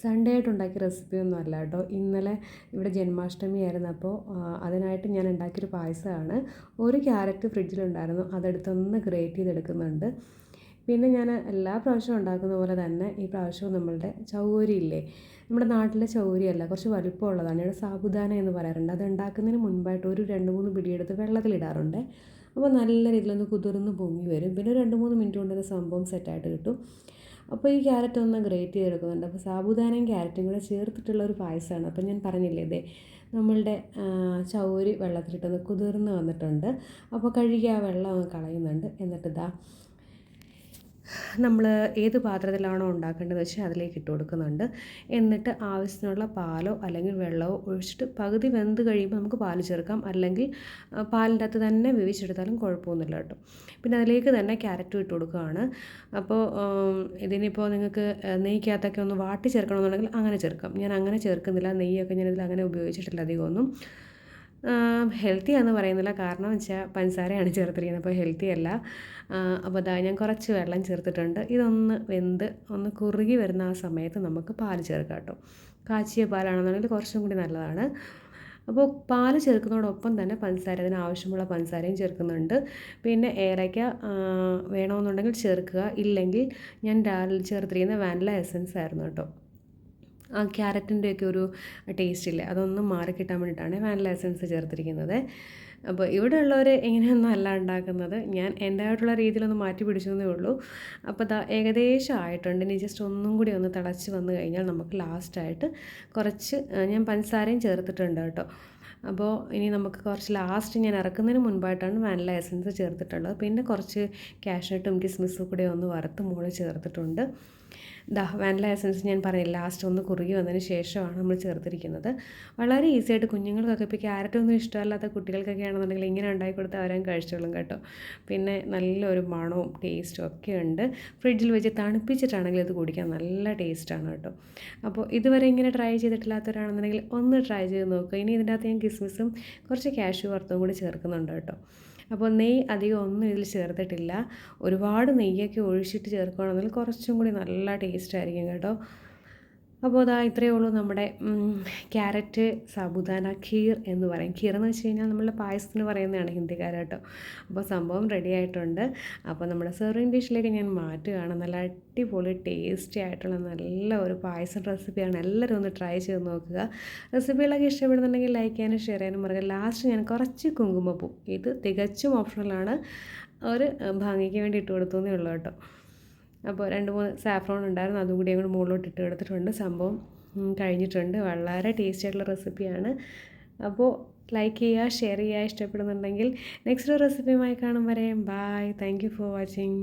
Sunday ആയിട്ട് ഉണ്ടാക്കിയ recipe ഒന്നും അല്ല കേട്ടോ. ഇന്നലെ ഇവിടെ ജന്മാഷ്ടമി ആയിരുന്നു. അപ്പോൾ അതിനായിട്ട് ഞാൻ ഉണ്ടാക്കിയൊരു പായസമാണ്. ഒരു ക്യാരറ്റ് ഫ്രിഡ്ജിലുണ്ടായിരുന്നു അതെടുത്തൊന്ന് ഗ്രേറ്റ് ചെയ്തെടുക്കുന്നുണ്ട്. പിന്നെ ഞാൻ എല്ലാ പ്രാവശ്യവും ഉണ്ടാക്കുന്ന പോലെ തന്നെ ഈ പ്രാവശ്യവും നമ്മളുടെ ചൗരി ഇല്ലേ? നമ്മുടെ നാട്ടിലെ ചൗരിയല്ല കുറച്ച് വലുപ്പമുള്ളതാണ്. ഇവിടെ സാബുദാന എന്ന് പറയാറുണ്ട്. അത് ഉണ്ടാക്കുന്നതിന് മുൻപായിട്ട് ഒരു രണ്ട് മൂന്ന് പിടിയെടുത്ത് വെള്ളത്തിലിടാറുണ്ട് അപ്പോൾ നല്ല രീതിയിലൊന്ന് കുതിർന്ന് പൊങ്ങി വരും. പിന്നെ രണ്ട് മൂന്ന് മിനിറ്റ് കൊണ്ട് സംഭവം സെറ്റായിട്ട് കിട്ടും. അപ്പോൾ ഈ ക്യാരറ്റ് ഒന്ന് ഗ്രേറ്റ് ചെയ്തെടുക്കുന്നുണ്ട്. അപ്പോൾ സാബുദാനയും ക്യാരറ്റും കൂടെ ചേർത്തിട്ടുള്ള ഒരു പായസമാണ്. അപ്പോൾ ഞാൻ പറഞ്ഞില്ലേ ഇതേ നമ്മളുടെ ചൗരി വെള്ളത്തിലിട്ടൊന്ന് കുതിർന്ന് വന്നിട്ടുണ്ട്. അപ്പോൾ കഴുകി ആ വെള്ളം കളയുന്നുണ്ട്. എന്നിട്ട് ഇതാ നമ്മൾ ഏത് പാത്രത്തിലാണോ ഉണ്ടാക്കേണ്ടത് വെച്ചാൽ അതിലേക്ക് ഇട്ട് കൊടുക്കുന്നുണ്ട്. എന്നിട്ട് ആവശ്യത്തിനുള്ള പാലോ അല്ലെങ്കിൽ വെള്ളമോ ഒഴിച്ചിട്ട് പകുതി വെന്ത് കഴിയുമ്പോൾ നമുക്ക് പാൽ ചേർക്കാം. അല്ലെങ്കിൽ പാലിന്റെ അകത്ത് തന്നെ വേവിച്ചെടുത്താലും കുഴപ്പമൊന്നുമില്ല കേട്ടോ. പിന്നെ അതിലേക്ക് തന്നെ ക്യാരറ്റും ഇട്ട് കൊടുക്കുകയാണ്. അപ്പോൾ ഇതിനിപ്പോൾ നിങ്ങൾക്ക് നെയ്ക്കകത്തൊക്കെ ഒന്ന് വാട്ടി ചേർക്കണമെന്നുണ്ടെങ്കിൽ അങ്ങനെ ചേർക്കാം. ഞാൻ അങ്ങനെ ചേർക്കുന്നില്ല. നെയ്യൊക്കെ ഞാനിതിൽ അങ്ങനെ ഉപയോഗിച്ചിട്ടില്ല അധികമൊന്നും. ഹെൽത്തി ആണെന്ന് പറയുന്നില്ല. കാരണം വെച്ചാൽ പഞ്ചസാരയാണ് ചേർത്തിരിക്കുന്നത്. അപ്പോൾ ഹെൽത്തി അല്ല. അപ്പോൾ അതാ ഞാൻ കുറച്ച് വെള്ളം ചേർത്തിട്ടുണ്ട്. ഇതൊന്ന് വെന്ത് ഒന്ന് കുറുകി വരുന്ന ആ സമയത്ത് നമുക്ക് പാൽ ചേർക്കാം കേട്ടോ. കാച്ചിയ പാലാണെന്നുണ്ടെങ്കിൽ കുറച്ചും കൂടി നല്ലതാണ്. അപ്പോൾ പാൽ ചേർക്കുന്നതോടൊപ്പം തന്നെ പഞ്ചസാര അതിന് ആവശ്യമുള്ള പഞ്ചസാരയും ചേർക്കുന്നുണ്ട്. പിന്നെ ഏലയ്ക്ക വേണമെന്നുണ്ടെങ്കിൽ ചേർക്കുക. ഇല്ലെങ്കിൽ ഞാൻ ചേർത്തിരിക്കുന്ന വാനില എസൻസ് ആയിരുന്നു കേട്ടോ. ആ ക്യാരറ്റിന്റെയൊക്കെ ഒരു ടേസ്റ്റ് ഇല്ലേ അതൊന്നും മാറിക്കിട്ടാൻ വേണ്ടിയിട്ടാണ് വാനില എസൻസ് ചേർത്തിരിക്കുന്നത്. അപ്പോൾ ഇവിടെ ഉള്ളവർ എങ്ങനെയൊന്നും അല്ല ഉണ്ടാക്കുന്നത്. ഞാൻ എന്റെതായിട്ടുള്ള രീതിയിലൊന്ന് മാറ്റി പിടിച്ചതേ ഉള്ളൂ. അപ്പോൾ ദാ ഏകദേശം ആയിട്ടുണ്ട്. ഇനി ജസ്റ്റ് ഒന്നും കൂടി ഒന്ന് തിളച്ച് വന്നു കഴിഞ്ഞാൽ നമുക്ക് ലാസ്റ്റായിട്ട് കുറച്ച് ഞാൻ പഞ്ചസാരയും ചേർത്തിട്ടുണ്ട് കേട്ടോ. അപ്പോൾ ഇനി നമുക്ക് കുറച്ച് ലാസ്റ്റ് ഞാൻ ഇറക്കുന്നതിന് മുൻപായിട്ടാണ് വാനില എസൻസ് ചേർത്തിട്ടുള്ളത്. പിന്നെ കുറച്ച് കാഷ്നട്ടും കിസ്മിസും കൂടെ ഒന്ന് വറുത്ത് മുകളിൽ ചേർത്തിട്ടുണ്ട്. ദാ വാനില എസൻസ് ഞാൻ പറഞ്ഞില്ല ലാസ്റ്റ് ഒന്ന് കുറുകി വന്നതിന് ശേഷമാണ് നമ്മൾ ചേർത്തിരിക്കുന്നത്. വളരെ ഈസി ആയിട്ട് കുഞ്ഞുങ്ങൾക്കൊക്കെ ഇപ്പോൾ ക്യാരറ്റൊന്നും ഇഷ്ടമല്ലാത്ത കുട്ടികൾക്കൊക്കെ ആണെന്നുണ്ടെങ്കിൽ ഇങ്ങനെ ഉണ്ടാക്കി കൊടുത്താൽ അവരും കഴിച്ചോളും കേട്ടോ. പിന്നെ നല്ലൊരു മണവും ടേസ്റ്റും ഒക്കെ ഉണ്ട്. ഫ്രിഡ്ജിൽ വെച്ച് തണുപ്പിച്ചിട്ടാണെങ്കിൽ ഇത് കുടിക്കാൻ നല്ല ടേസ്റ്റാണ് കേട്ടോ. അപ്പോൾ ഇതുവരെ ഇങ്ങനെ ട്രൈ ചെയ്തിട്ടില്ലാത്തവരാണെന്നുണ്ടെങ്കിൽ ഒന്ന് ട്രൈ ചെയ്ത് നോക്കുക. ഇനി ഇതിന്റെ അകത്ത് ഞാൻ കിസ്മിസും കുറച്ച് കാഷ്യൂ വറുത്തും കൂടി ചേർക്കുന്നുണ്ട് കേട്ടോ. അപ്പോൾ നെയ്യ് അധികം ഒന്നും ഇതിൽ ചേർത്തിട്ടില്ല. ഒരുപാട് നെയ്യൊക്കെ ഒഴിച്ചിട്ട് ചേർക്കുകയാണെന്നുണ്ടെങ്കിൽ കുറച്ചും കൂടി നല്ല ടേസ്റ്റ് ആയിരിക്കും കേട്ടോ. അപ്പോൾ അതാ ഇത്രയേ ഉള്ളൂ നമ്മുടെ ക്യാരറ്റ് സാബുദാന ഖീർ എന്ന് പറയും. ഖീർ എന്ന് വെച്ച് കഴിഞ്ഞാൽ നമ്മളുടെ പായസത്തിന് പറയുന്നതാണ് ഹിന്ദിക്കാർ അപ്പോൾ സംഭവം റെഡി ആയിട്ടുണ്ട്. അപ്പോൾ നമ്മുടെ സെർവിങ് ഡിഷിലേക്ക് ഞാൻ മാറ്റുകയാണ്. നല്ല അടിപൊളി ടേസ്റ്റി ആയിട്ടുള്ള നല്ല ഒരു പായസം റെസിപ്പിയാണ് എല്ലാവരും ഒന്ന് ട്രൈ ചെയ്ത് നോക്കുക. റെസിപ്പികളൊക്കെ ഇഷ്ടപ്പെടുന്നുണ്ടെങ്കിൽ ലൈക്ക് ചെയ്യാനും ഷെയർ ചെയ്യാനും മറക്കുക ലാസ്റ്റ് ഞാൻ കുറച്ച് കുങ്കുമപ്പൂ. ഇത് തികച്ചും ഓപ്ഷണലാണ് ഒരു ഭംഗിക്ക് വേണ്ടി ഇട്ട് കൊടുത്തു എന്നേ ഉള്ളൂ കേട്ടോ. അപ്പോൾ രണ്ട് മൂന്ന് സാഫ്രോൺ ഉണ്ടായിരുന്നു. അതും കൂടി അങ്ങോട്ട് മുകളിലോട്ട് ഇട്ട് എടുത്തിട്ടുണ്ട്. സംഭവം കഴിഞ്ഞിട്ടുണ്ട്. വളരെ ടേസ്റ്റി ആയിട്ടുള്ള റെസിപ്പിയാണ് അപ്പോൾ ലൈക്ക് ചെയ്യുക ഷെയർ ചെയ്യുക ഇഷ്ടപ്പെടുന്നുണ്ടെങ്കിൽ നെക്സ്റ്റ് റെസിപ്പിയുമായി കാണും വരെ. Bye thank you for watching